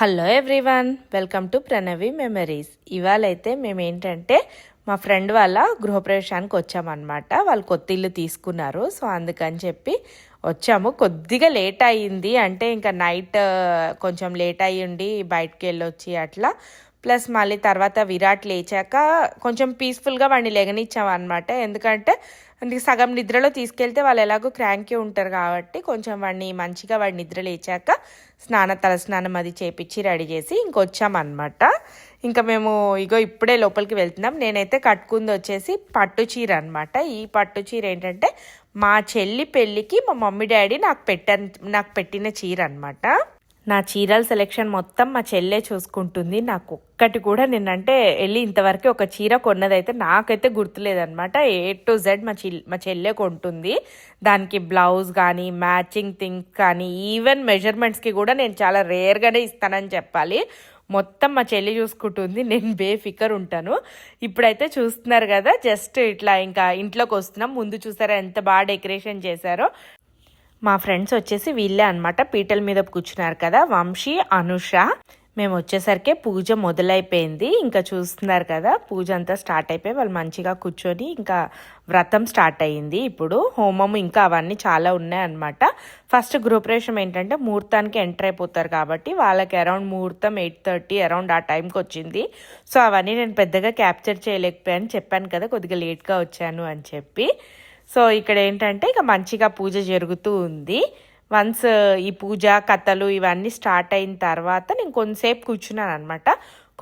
Hello everyone welcome to Pranavi memories ఇవాళ అయితే మేము ఏంటంటే మా ఫ్రెండ్ వాళ్ళ గృహప్రవేశానికి వచ్చామన్నమాట. వాళ్ళు కొత్త ఇల్లు తీసుకున్నారు సో అందుకని చెప్పి వచ్చాము. కొద్దిగా లేట్ అయ్యింది అంటే ఇంకా నైట్ కొంచెం లేట్ అయ్యిండి బయటకు వెళ్ళొచ్చి అట్లా. ప్లస్ మళ్ళీ తర్వాత విరాట్ లేచాక కొంచెం పీస్ఫుల్గా వాడిని లెగనిచ్చాం అనమాట ఎందుకంటే సగం నిద్రలో తీసుకెళ్తే వాళ్ళు ఎలాగో క్రాంకీ ఉంటారు కాబట్టి కొంచెం వాడిని మంచిగా వాడి నిద్ర లేచాక స్నాన తలస్నానం అది చేపించి రెడీ చేసి ఇంకొచ్చామన్నమాట. ఇంకా మేము ఇగో ఇప్పుడే లోపలికి వెళ్తున్నాం. నేనైతే కట్టుకుంది వచ్చేసి పట్టు చీర అనమాట ఈ పట్టు చీర ఏంటంటే మా చెల్లి పెళ్ళికి మా మమ్మీ డాడీ నాకు పెట్ట నాకు పెట్టిన చీర అనమాట నా చీరల సెలెక్షన్ మొత్తం మా చెల్లె చూసుకుంటుంది. నాకు ఒక్కటి కూడా నిన్నంటే వెళ్ళి ఇంతవరకు ఒక చీర కొన్నదైతే నాకైతే గుర్తులేదనమాట ఏ టు జెడ్ మా చెల్ మా చెల్లె కొంటుంది. దానికి బ్లౌజ్ కానీ మ్యాచింగ్ థింగ్స్ కానీ ఈవెన్ మెజర్మెంట్స్కి కూడా నేను చాలా రేర్గానే ఇస్తానని చెప్పాలి. మొత్తం మా చెల్లి చూసుకుంటుంది. నేను బేఫికర్ ఉంటాను. ఇప్పుడైతే చూస్తున్నారు కదా జస్ట్ ఇట్లా ఇంకా ఇంట్లోకి వస్తున్నాం ముందు చూసారా ఎంత బాగా డెకరేషన్ చేశారో. మా ఫ్రెండ్స్ వచ్చేసి వీళ్ళే అనమాట పీటల మీద కూర్చున్నారు కదా వంశీ అనుష. మేము వచ్చేసరికి పూజ మొదలైపోయింది. ఇంకా చూస్తున్నారు కదా పూజ అంతా స్టార్ట్ అయిపోయి వాళ్ళు మంచిగా కూర్చొని ఇంకా వ్రతం స్టార్ట్ అయ్యింది ఇప్పుడు హోమం ఇంకా అవన్నీ చాలా ఉన్నాయన్నమాట ఫస్ట్ గృహప్రవేశం ఏంటంటే ముహూర్తానికి ఎంటర్ అయిపోతారు కాబట్టి వాళ్ళకి అరౌండ్ ముహూర్తం ఎయిట్ థర్టీ అరౌండ్ ఆ టైంకి వచ్చింది. సో అవన్నీ నేను పెద్దగా క్యాప్చర్ చేయలేకపోయాను. చెప్పాను కదా కొద్దిగా లేట్గా వచ్చాను అని చెప్పి. సో ఇక్కడ ఏంటంటే ఇక మంచిగా పూజ జరుగుతూ ఉంది. వన్స్ ఈ పూజ కథలు ఇవన్నీ స్టార్ట్ అయిన తర్వాత నేను కొంతసేపు కూర్చున్నాను అనమాట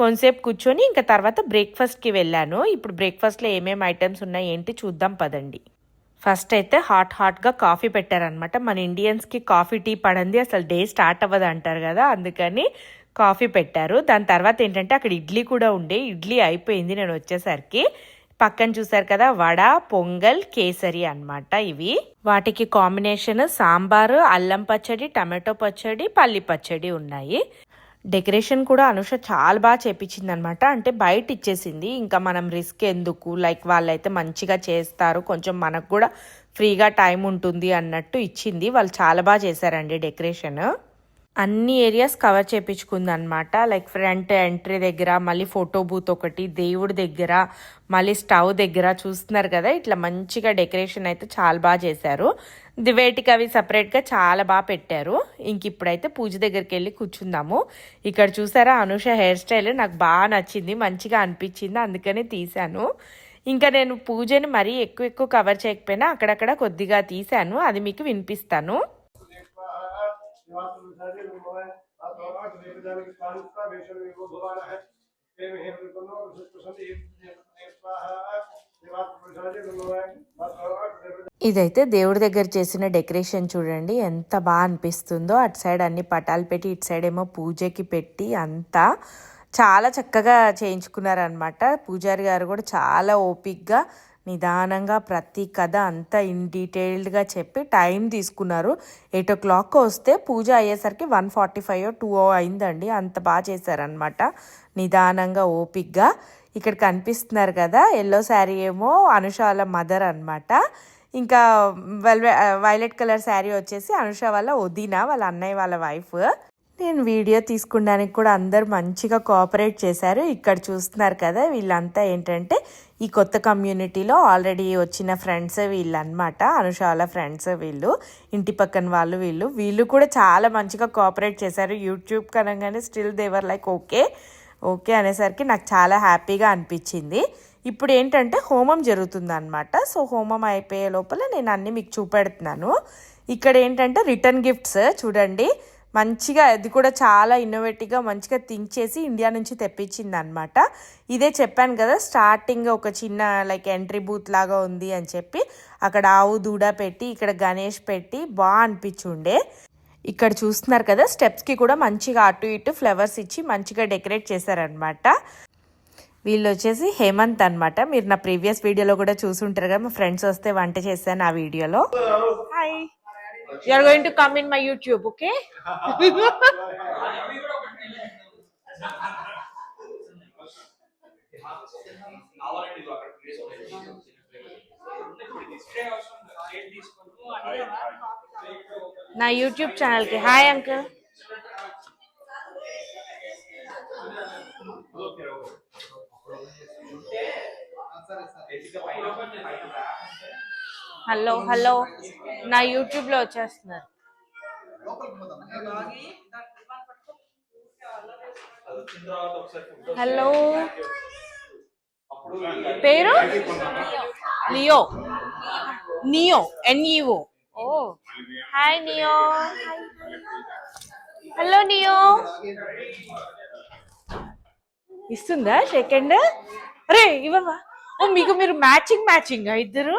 కొంతసేపు కూర్చొని ఇంకా తర్వాత బ్రేక్ఫాస్ట్కి వెళ్ళాను. ఇప్పుడు బ్రేక్ఫాస్ట్లో ఏమేమి ఐటమ్స్ ఉన్నాయి ఏంటి చూద్దాం పదండి. ఫస్ట్ అయితే హాట్ హాట్గా కాఫీ పెట్టారనమాట మన ఇండియన్స్కి కాఫీ టీ పడంది అసలు డే స్టార్ట్ అవ్వదు అంటారు కదా అందుకని కాఫీ పెట్టారు. దాని తర్వాత ఏంటంటే అక్కడ ఇడ్లీ కూడా ఉండే. ఇడ్లీ అయిపోయింది నేను వచ్చేసరికి. పక్కన చూసారు కదా వడ పొంగల్ కేసరి అనమాట ఇవి. వాటికి కాంబినేషన్ సాంబారు అల్లం పచ్చడి టమాటో పచ్చడి పల్లి పచ్చడి ఉన్నాయి. డెకరేషన్ కూడా అనుష చాలా బాగా చేపించింది అనమాట అంటే బయట ఇచ్చేసింది. ఇంకా మనం రిస్క్ ఎందుకు? లైక్ వాళ్ళైతే మంచిగా చేస్తారు. కొంచెం మనకు కూడా ఫ్రీగా టైం ఉంటుంది అన్నట్టు ఇచ్చింది. వాళ్ళు చాలా బాగా చేశారండి డెకరేషన్. అన్ని ఏరియాస్ కవర్ చేయించుకుంది అనమాట లైక్ ఫ్రంట్ ఎంట్రీ దగ్గర మళ్ళీ ఫోటో బూత్ ఒకటి దేవుడి దగ్గర మళ్ళీ స్టవ్ దగ్గర చూస్తున్నారు కదా ఇట్లా మంచిగా డెకరేషన్ అయితే చాలా బాగా చేశారు. దివేటికి అవి సపరేట్గా చాలా బాగా పెట్టారు. ఇంక ఇప్పుడైతే పూజ దగ్గరికి వెళ్ళి కూర్చుందాము. ఇక్కడ చూసారా అనుష హెయిర్ స్టైల్ నాకు బాగా నచ్చింది మంచిగా అనిపించింది అందుకనే తీశాను. ఇంకా నేను పూజని మరీ ఎక్కువ ఎక్కువ కవర్ చేయకపోయినా అక్కడక్కడ కొద్దిగా తీశాను అది మీకు వినిపిస్తాను. ఇదైతే దేవుడి దగ్గర చేసిన డెకరేషన్ చూడండి ఎంత బాగా అనిపిస్తుందో. అటు సైడ్ అన్ని పటాలు పెట్టి ఇటు సైడ్ ఏమో పూజకి పెట్టి అంతా చాలా చక్కగా చేయించుకున్నారనమాట పూజారి గారు కూడా చాలా ఓపిక్గా నిదానంగా ప్రతి కథ అంతా ఇన్ డీటెయిల్డ్గా చెప్పి టైం తీసుకున్నారు. ఎయిట్ ఓ క్లాక్ వస్తే పూజ అయ్యేసరికి one forty five two o అయిందండి. అంత బాగా చేశారనమాట నిదానంగా ఓపిక్గా ఇక్కడ కనిపిస్తున్నారు కదా ఎల్లో శారీ ఏమో అనుష వాళ్ళ మదర్ అనమాట ఇంకా వెల్ వైలెట్ కలర్ శారీ వచ్చేసి అనుష వాళ్ళ వదిన వాళ్ళ అన్నయ్య వాళ్ళ వైఫ్. నేను వీడియో తీసుకున్నానికి కూడా అందరు మంచిగా కోఆపరేట్ చేశారు. ఇక్కడ చూస్తున్నారు కదా వీళ్ళంతా ఏంటంటే ఈ కొత్త కమ్యూనిటీలో ఆల్రెడీ వచ్చిన ఫ్రెండ్స్ వీళ్ళు అనమాట అనుష వాళ్ళ ఫ్రెండ్స్ వీళ్ళు ఇంటి పక్కన వాళ్ళు వీళ్ళు. వీళ్ళు కూడా చాలా మంచిగా కోఆపరేట్ చేశారు. YouTube కనగానే still they were like okay okay అనేసరికి నాకు చాలా హ్యాపీగా అనిపించింది. ఇప్పుడు ఏంటంటే హోమం జరుగుతుంది అనమాట సో హోమం అయిపోయే లోపల నేను అన్నీ మీకు చూపెడుతున్నాను. ఇక్కడ ఏంటంటే రిటర్న్ గిఫ్ట్స్ చూడండి. మంచిగా అది కూడా చాలా ఇన్నోవేటివ్గా మంచిగా థింక్ చేసి ఇండియా నుంచి తెప్పించింది అనమాట ఇదే చెప్పాను కదా స్టార్టింగ్ ఒక చిన్న లైక్ ఎంట్రీ బూత్ లాగా ఉంది అని చెప్పి. అక్కడ ఆవు దూడ పెట్టి ఇక్కడ గణేష్ పెట్టి బాగా అనిపించుండే. ఇక్కడ చూస్తున్నారు కదా స్టెప్స్కి కూడా మంచిగా అటు ఇటు ఫ్లవర్స్ ఇచ్చి మంచిగా డెకరేట్ చేశారనమాట వీళ్ళు వచ్చేసి హేమంత్ అనమాట మీరు నా ప్రీవియస్ వీడియోలో కూడా చూసుంటారు కదా మా ఫ్రెండ్స్ వస్తే వంట చేశాను ఆ వీడియోలో hi You are going to come in my YouTube, okay? నా యూట్యూబ్ ఛానల్ కి హాయ్ అంకుల్ సరే సరే హలో హలో. నా యూట్యూబ్లో వచ్చేస్తున్నారు. హలో. పేరు? Leo Neo N E O. ఓ. Hi Neo. Hello Neo. ఇస్తుందా సెకండ్ అరే ఇవ్వవా ఓ మీకు మీరు మ్యాచింగ్ మ్యాచింగ్ ఇద్దరు?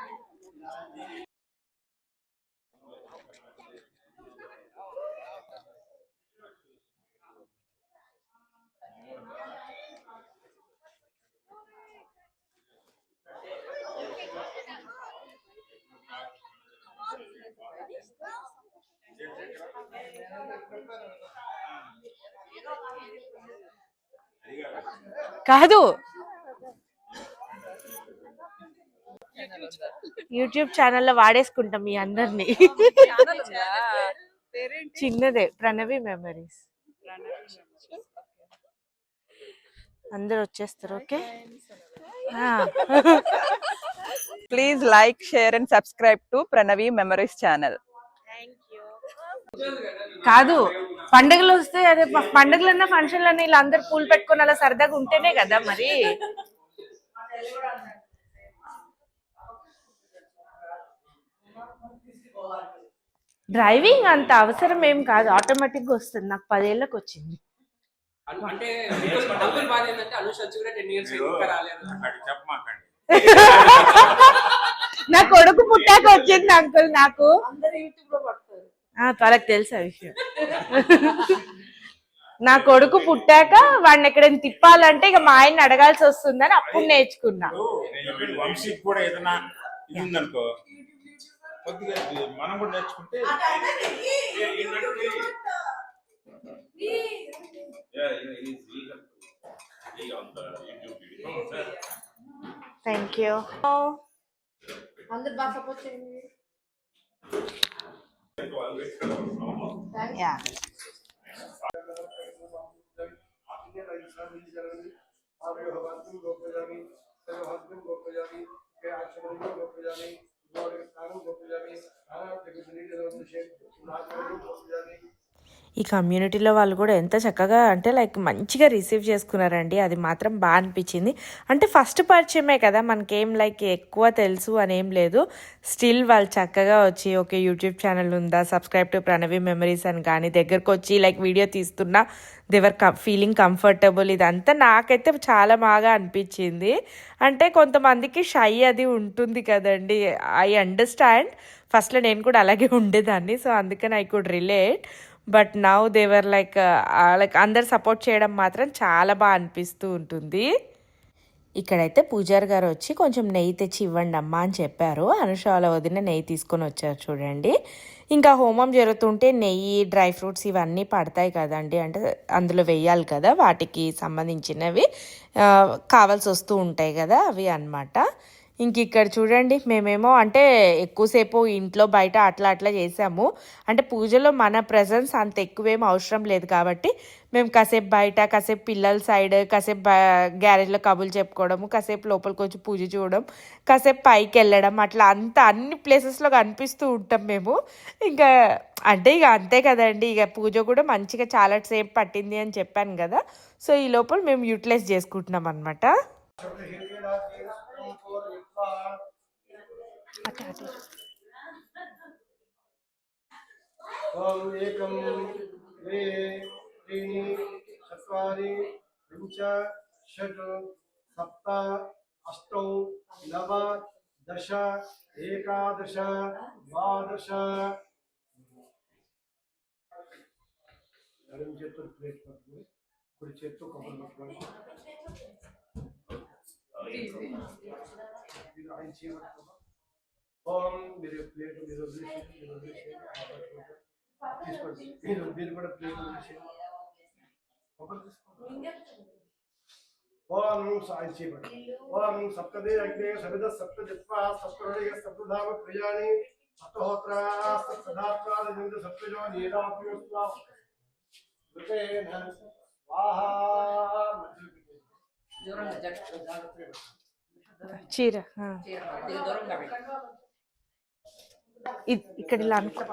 కాదు. యూట్యూబ్ ఛానల్లో వాడేసుకుంటాం మీ అందరిని. చిన్నదే ప్రణవి మెమరీస్. అందరు వచ్చేస్తారు okay? Please like share and subscribe to Pranavi memories channel కాదు పండుగలు వస్తే అదే పండుగలన్నా ఫంక్షన్లన్నా ఇలా అందరు పూలు పెట్టుకొని అలా సరదాగా ఉంటేనే కదా మరి. డ్రైవింగ్ అంత అవసరం ఏం కాదు ఆటోమేటిక్గా వస్తుంది. నాకు పదేళ్ళకి వచ్చింది. నా కొడుకు పుట్టాక వచ్చింది అంకుల్ నాకు. వాళ్ళకి తెలుసు ఆ విషయం. నా కొడుకు పుట్టాక వాడిని ఎక్కడైనా తిప్పాలంటే ఇక మా ఆయన్ని అడగాల్సి వస్తుందని అప్పుడు నేర్చుకున్నా. నేను చెప్పిన వంశీకి కూడా ఏదైనా ఇది ఉందనుకో కొద్దిగా ఇది మనం కూడా నేర్చుకుంటే ఏ, ఏంటంటే, Yeah, yeah, he's eager Yeah. ఈ కమ్యూనిటీలో వాళ్ళు కూడా ఎంత చక్కగా అంటే లైక్ మంచిగా రిసీవ్ చేసుకున్నారండి. అది మాత్రం బాగా అనిపించింది. అంటే ఫస్ట్ పరిచయమే కదా మనకేం లైక్ ఎక్కువ తెలుసు అని ఏం లేదు. స్టిల్ వాళ్ళు చక్కగా వచ్చి ఓకే యూట్యూబ్ ఛానల్ ఉందా? సబ్స్క్రైబ్ టు ప్రణవి మెమరీస్ అని కానీ దగ్గరకు వచ్చి లైక్ వీడియో తీస్తున్నా దేవర్ ఫీలింగ్ కంఫర్టబుల్ ఇదంతా నాకైతే చాలా బాగా అనిపించింది. అంటే కొంతమందికి షై అది ఉంటుంది కదండి. ఐ అండర్స్టాండ్ ఫస్ట్లో నేను కూడా అలాగే ఉండేదాన్ని. సో అందుకని I could relate but now they were like like అందరు సపోర్ట్ చేయడం మాత్రం చాలా బాగా అనిపిస్తూ ఉంటుంది. ఇక్కడైతే పూజారి గారు వచ్చి కొంచెం నెయ్యి తెచ్చి ఇవ్వండి అమ్మా అని చెప్పారు. అనుషాల వదిన నెయ్యి తీసుకొని వచ్చారు చూడండి. ఇంకా హోమం జరుగుతుంటే నెయ్యి డ్రై ఫ్రూట్స్ ఇవన్నీ పడతాయి కదండి. అంటే అందులో వేయాలి కదా వాటికి సంబంధించినవి. కావాల్సి వస్తూ ఉంటాయి కదా అవి అన్నమాట. ఇంక ఇక్కడ చూడండి మేమేమో అంటే ఎక్కువసేపు ఇంట్లో బయట అట్లా అట్లా చేసాము. అంటే పూజలో మన ప్రజెన్స్ అంత ఎక్కువేం అవసరం లేదు కాబట్టి మేము కాసేపు బయట కాసేపు పిల్లల సైడ్ కాసేపు గ్యారేజ్లో కబుర్లు చెప్పుకోవడము కాసేపు లోపలికి వచ్చి పూజ చూడడం కాసేపు పైకి వెళ్ళడం అట్లా అంత అన్ని ప్లేసెస్లో కనిపిస్తూ ఉంటాం మేము. ఇంకా అంటే ఇక అంతే కదండి ఇక పూజ కూడా మంచిగా చాలా సేపు పట్టింది అని చెప్పాను కదా. సో ఈ లోపల మేము యూటిలైజ్ చేసుకుంటున్నాం అనమాట ఓం ఏకం ద్వే त्रीणि चत्वारि पञ्च षट् सप्त अष्टौ नव दश एकादश द्वादश ఎడమ చేత్తో ప్లేట్ పట్టుకుని కుడి చేత్తో కబుర్లు పట్టుకొని ఇది ఆయన చేయబట్టుకోమా ओम निरुप्लेट निरुप्लेट निरुप्लेट निरुप्लेट बड़ा प्लेट निरुप्लेट ओम साई शिव ओम सप्तदे अग्ने सविद सप्त जत्वा सप्त सप्त धाम प्रियाणि सप्त होत्रा सप्त सदात्वा दिनंद सप्त जो नीलाप्योस्वा रुपेन स्वाहा जट जागृत चीर हाँ। चीर हाँ, दौरंगा बेटा ఇక్కడ ఇలా అనుకో.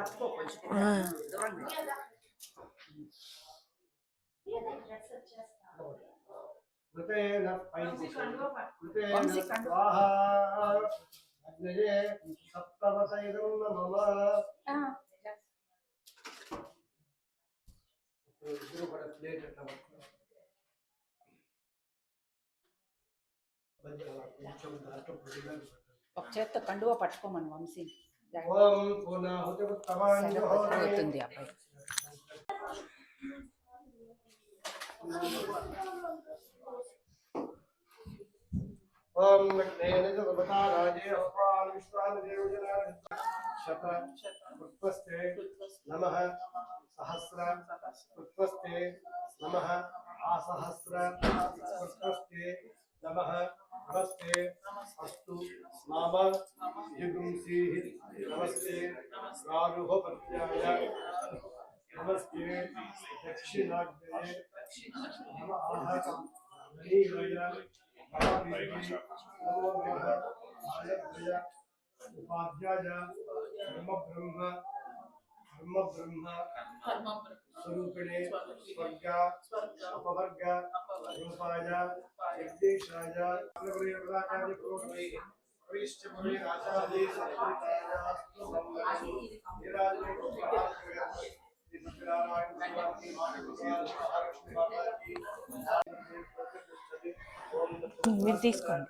ఒక చేత్తో కండువా పట్టుకోమను వంశీ ఓం పూర్ణాహుతి అవుతుంది అబ్బాయి ఓం లగ్నేన సర్వదా రాజే అపాన్ విశ్వాన్ దేవజనా శత పుష్పస్తే నమః సహస్ర పుష్పస్తే నమః ఆసహస్ర పుష్పస్తే నమః नमस्ते। अस्तु। नाम जिगुंसी नमस्ते। प्रारूहपत्याय नमस्ते। दक्षिणाग्नये नम आह उपाध्याय। ब्रह्म బ్రహ్మ స్వరూపిణే స్వర్గ అపవర్గ రూపాయ నిర్దేశాయ ప్రదాకార్య పురోగమే ప్రవిష్ట పురే రాజాదే సత్యతాయాస్తు మంగళం నిరాజనే మీరు తీసుకోండి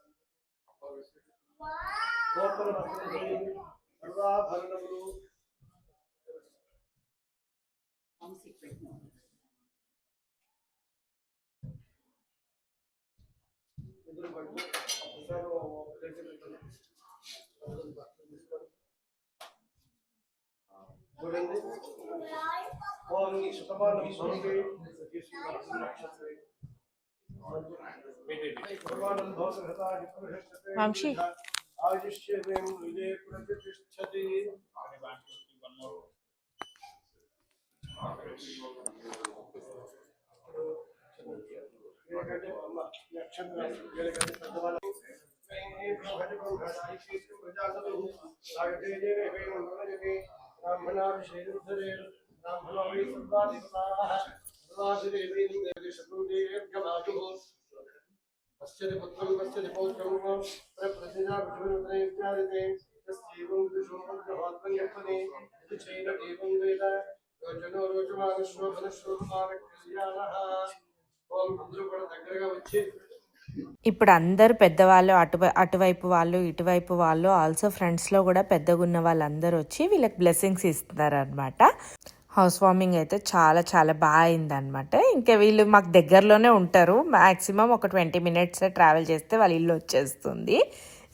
ద్రవ్యములు లోపల వస్త్రములు, సర్వాభరణములు వంశీకి పెట్టిన ఎదురు పడుతూ ఒకసారి ఓ ప్లేట్ పెట్టండి. చూడండి ఓం ఈ శతమానం భవతి శతమానం భవతి वामशी ब्राह्मणाभिषेकं ब्राह्मणो वै सर्वादिपाः దగ్గరగా వచ్చి ఇప్పుడు అందరు పెద్దవాళ్ళు అటు అటువైపు వాళ్ళు ఇటువైపు వాళ్ళు ఆల్సో ఫ్రెండ్స్లో కూడా పెద్దగా ఉన్న వాళ్ళందరూ వచ్చి వీళ్ళకి బ్లెస్సింగ్స్ ఇస్తున్నారు అనమాట హౌస్ వార్మింగ్ అయితే చాలా చాలా బాగా అయిందనమాట ఇంకా వీళ్ళు మాకు దగ్గరలోనే ఉంటారు. మ్యాక్సిమం ఒక ట్వంటీ మినిట్స్ ట్రావెల్ చేస్తే వాళ్ళ ఇల్లు వచ్చేస్తుంది.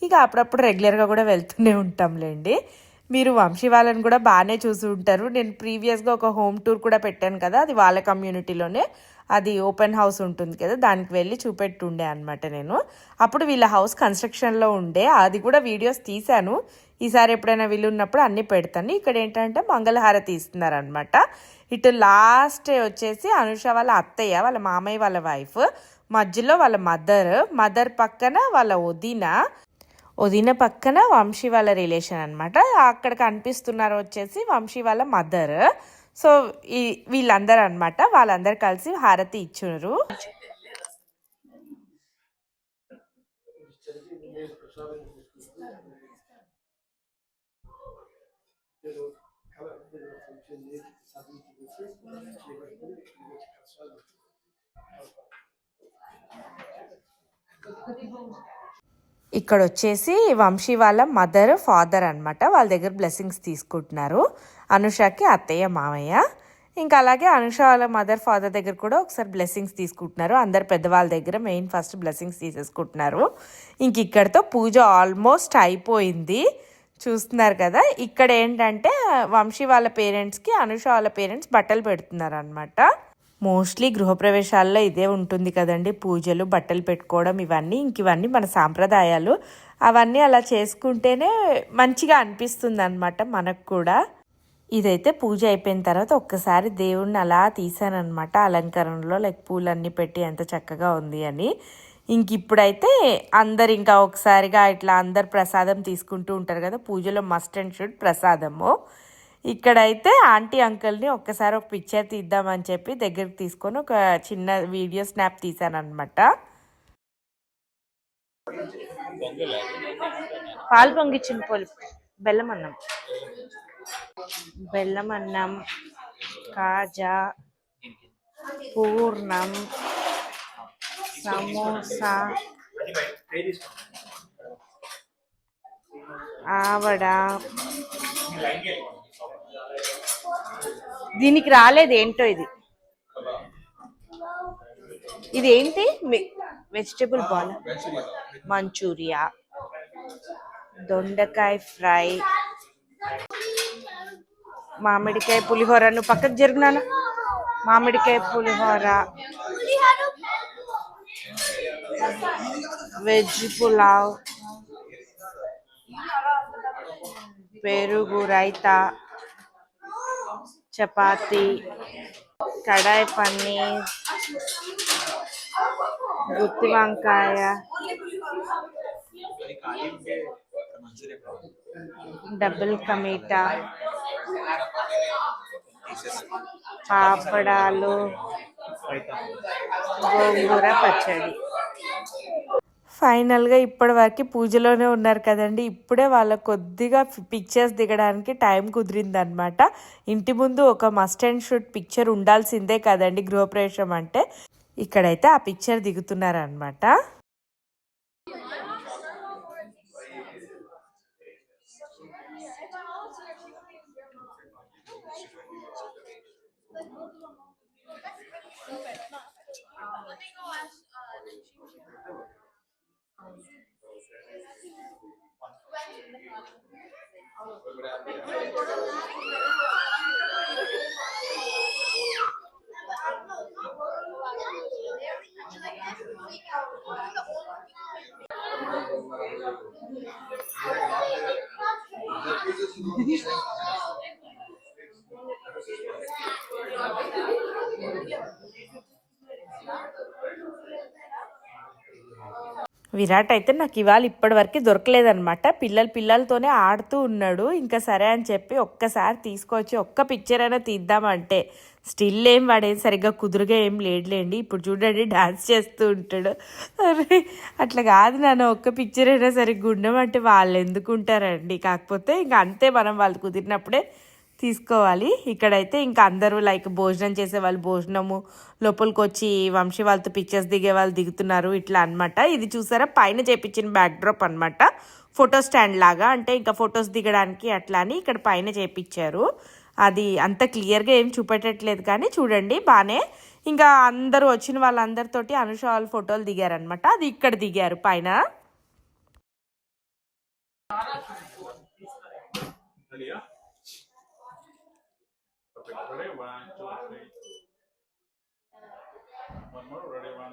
ఇక అప్పుడప్పుడు రెగ్యులర్గా కూడా వెళ్తూనే ఉంటాంలేండి. మీరు వంశీ వాళ్ళని కూడా బాగానే చూసి ఉంటారు. నేను ప్రీవియస్గా ఒక హోమ్ టూర్ కూడా పెట్టాను కదా అది వాళ్ళ కమ్యూనిటీలోనే. అది ఓపెన్ హౌస్ ఉంటుంది కదా దానికి వెళ్ళి చూపెట్టుండే అనమాట నేను. అప్పుడు వీళ్ళ హౌస్ కన్స్ట్రక్షన్లో ఉండే. అది కూడా వీడియోస్ తీశాను. ఈసారి ఎప్పుడైనా వీళ్ళు ఉన్నప్పుడు అన్నీ పెడతాను. ఇక్కడ ఏంటంటే మంగళహారతి ఇస్తున్నారనమాట ఇటు లాస్ట్ వచ్చేసి అనుష వాళ్ళ అత్తయ్య వాళ్ళ మామయ్య వాళ్ళ వైఫ్ మధ్యలో వాళ్ళ మదర్ మదర్ పక్కన వాళ్ళ వదిన వదిన పక్కన వంశీ వాళ్ళ రిలేషన్ అనమాట అక్కడ కనిపిస్తున్నారు వచ్చేసి వంశీ వాళ్ళ మదర్. సో ఈ వీళ్ళందరూ అనమాట వాళ్ళందరూ కలిసి హారతి ఇచ్చున్నారు నేను కల- ఇక్కడ వచ్చేసి వంశీ వాళ్ళ మదర్ ఫాదర్ అనమాట వాళ్ళ దగ్గర బ్లెస్సింగ్స్ తీసుకుంటున్నారు. అనుషకి అత్తయ్య మామయ్య. ఇంకా అలాగే అనుష వాళ్ళ మదర్ ఫాదర్ దగ్గర కూడా ఒకసారి బ్లెస్సింగ్స్ తీసుకుంటున్నారు. అందరు పెద్దవాళ్ళ దగ్గర మెయిన్ ఫస్ట్ బ్లెస్సింగ్స్ తీసేసుకుంటున్నారు. ఇంక ఇక్కడతో పూజ ఆల్మోస్ట్ అయిపోయింది. చూస్తున్నారు కదా. ఇక్కడ ఏంటంటే వంశీ వాళ్ళ పేరెంట్స్కి అనుష వాళ్ళ పేరెంట్స్ బట్టలు పెడుతున్నారు అనమాట మోస్ట్లీ గృహప్రవేశాల్లో ఇదే ఉంటుంది కదండి. పూజలు బట్టలు పెట్టుకోవడం ఇవన్నీ. ఇంక ఇవన్నీ మన సాంప్రదాయాలు. అవన్నీ అలా చేసుకుంటేనే మంచిగా అనిపిస్తుంది అనమాట మనకు కూడా. ఇదైతే పూజ అయిపోయిన తర్వాత ఒక్కసారి దేవుణ్ణి అలా తీసానమాట అలంకరణలో లైక్ పూలన్నీ పెట్టి ఎంత చక్కగా ఉంది అని. ఇంక ఇప్పుడైతే అందరు ఇంకా ఒకసారిగా ఇట్లా అందరు ప్రసాదం తీసుకుంటూ ఉంటారు కదా పూజలో మస్ట్ అండ్ షుడ్ ప్రసాదము. ఇక్కడైతే ఆంటీ అంకుల్ని ఒక్కసారి ఒక పిక్చర్ తీద్దామని చెప్పి దగ్గరికి తీసుకొని ఒక చిన్న వీడియో స్నాప్ తీసాను అనమాట పాలు పొంగిచ్చిన పొలు బెల్లం అన్నం బెల్లం అన్నం కాజా పూర్ణం సమోసా ఆవడ. దీనికి రాలేదు ఏంటో ఇది? ఇది ఏంటి? Vegetable ball manchuria. దొండకాయ ఫ్రై. మామిడికాయ పులిహోర. నువ్వు పక్కకు జరుగునాను మామిడికాయ పులిహోర. వెజ్ పులావ్ పెరుగు రైతా చపాతి కడాయి పన్నీర్ గుత్తి వంకాయ డబుల్ కమీటా పాపడాలు గోంగూర పచ్చడి. ఫైనల్గా ఇప్పటి వరకు పూజలోనే ఉన్నారు కదండి. ఇప్పుడే వాళ్ళ కొద్దిగా పిక్చర్స్ దిగడానికి టైం కుదిరిందనమాట ఇంటి ముందు ఒక మస్ట్ అండ్ షుడ్ పిక్చర్ ఉండాల్సిందే కదండి గృహప్రవేశం అంటే. ఇక్కడైతే ఆ పిక్చర్ దిగుతున్నారనమాట Thank you. విరాట్ అయితే నాకు ఇవాళ ఇప్పటి వరకు దొరకలేదనమాట పిల్లలు పిల్లలతోనే ఆడుతూ ఉన్నాడు. ఇంకా సరే అని చెప్పి ఒక్కసారి తీసుకొచ్చి ఒక్క పిక్చర్ అయినా తీద్దామంటే స్టిల్ ఏం వాడేం సరిగ్గా కుదురుగా ఏం లేడులేండి ఇప్పుడు చూడండి డాన్స్ చేస్తూ ఉంటాడు. అరే అట్లా కాదు నాన్న ఒక్క పిక్చర్ అయినా సరిగ్గా ఉండమంటే వాళ్ళు ఎందుకు ఉంటారండి కాకపోతే ఇంకా అంతే మనం వాళ్ళు కుదిరినప్పుడే తీసుకోవాలి. ఇక్కడైతే ఇంకా అందరూ లైక్ భోజనం చేసే వాళ్ళు భోజనము లోపలికి వచ్చి వంశీ వాళ్ళతో పిక్చర్స్ దిగే వాళ్ళు దిగుతున్నారు ఇట్లా అన్నమాట. ఇది చూసారా? పైన చేపించిన బ్యాక్డ్రాప్ అనమాట ఫోటో స్టాండ్ లాగా అంటే ఇంకా ఫొటోస్ దిగడానికి అట్లా అని ఇక్కడ పైన చేపించారు. అది అంత క్లియర్గా ఏం చూపెట్టట్లేదు కానీ చూడండి బాగానే ఇంకా అందరూ వచ్చిన వాళ్ళందరితోటి అనుష వాళ్ళ ఫోటోలు దిగారనమాట అది ఇక్కడ దిగారు పైన.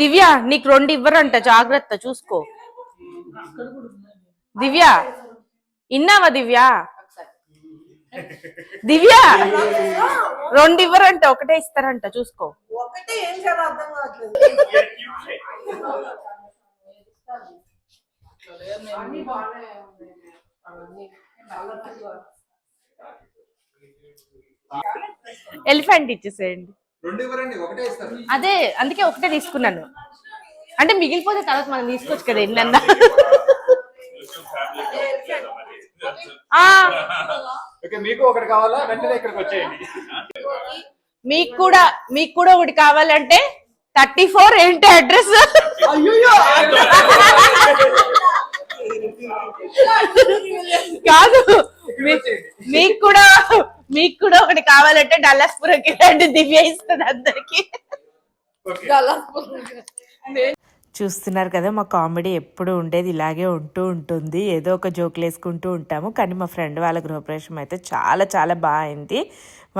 దివ్య నీకు రెండు ఇవ్వరంట. జాగ్రత్త చూసుకో. దివ్య ఇన్నావా దివ్య? దివ్య రెండు ఇవ్వరంట. ఒకటే ఇస్తారంట. చూసుకో. అన్ని ఎలిఫెంట్ ఇచ్చేసేయండి. అదే అందుకే ఒకటే తీసుకున్నాను. అంటే మిగిలిపోతే తర్వాత మనం తీసుకోవచ్చు కదా ఎన్నన్నా. మీకు ఒకటి కావాలా? వెంటనే ఇక్కడికి వచ్చేయండి. మీకు కూడా మీకు కూడా ఒకటి కావాలంటే థర్టీ ఫోర్ ఏంటి అడ్రస్? కాదు. మీకు కూడా మీకు కూడా ఒకటి కావాలంటే డల్లాస్పురంకి రండి. దివ్య ఇస్తుంది అందరికి. చూస్తున్నారు కదా మా కామెడీ ఎప్పుడు ఉండేది ఇలాగే ఉంటూ ఉంటుంది. ఏదో ఒక జోకులు వేసుకుంటూ ఉంటాము. కానీ మా ఫ్రెండ్ వాళ్ళ గృహప్రవేశం అయితే చాలా చాలా బాగా అయింది.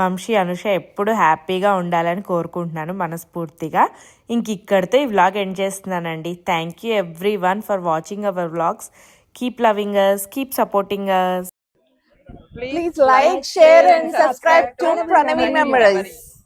వంశీ అనుష ఎప్పుడు హ్యాపీగా ఉండాలని కోరుకుంటున్నాను మనస్ఫూర్తిగా. ఇంక ఇక్కడితో ఈ వ్లాగ్ ఎండ్ చేస్తున్నానండి. Thank you everyone for watching our vlogs keep loving us keep supporting us Please like, share and subscribe to Pranavi Memories.